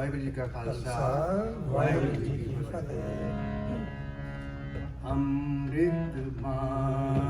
ਵਾਹਿਗੁਰੂ ਜੀ ਕਾ ਖਾਲਸਾ ਵਾਹਿਗੁਰੂ ਜੀ ਕੀ ਫਤਿਹ। ਅੰਮ੍ਰਿਤ ਮਾਨ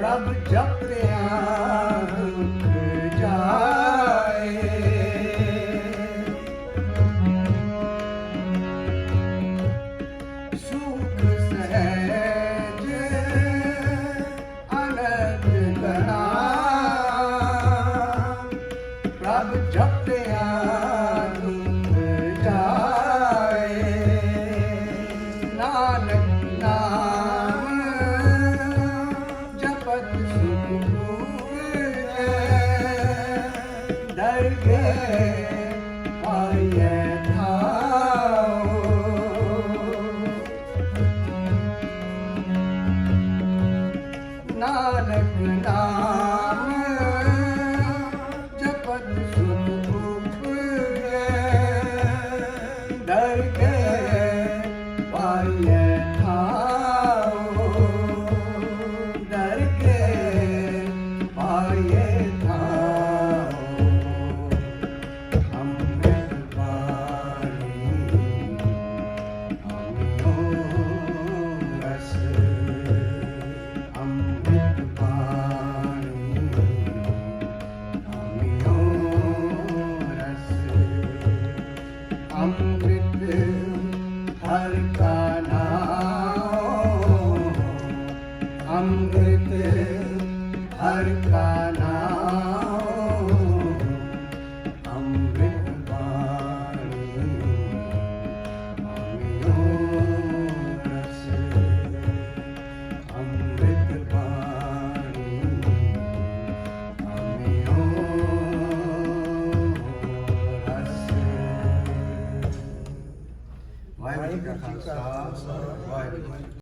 ਪ੍ਰਭ ਜਪ ਰਿਹਾ ਆਈਐ ਅੰਮ੍ਰਿਤ ਹਰ ਕਾ ਵਾਹਿਗੁਰੂ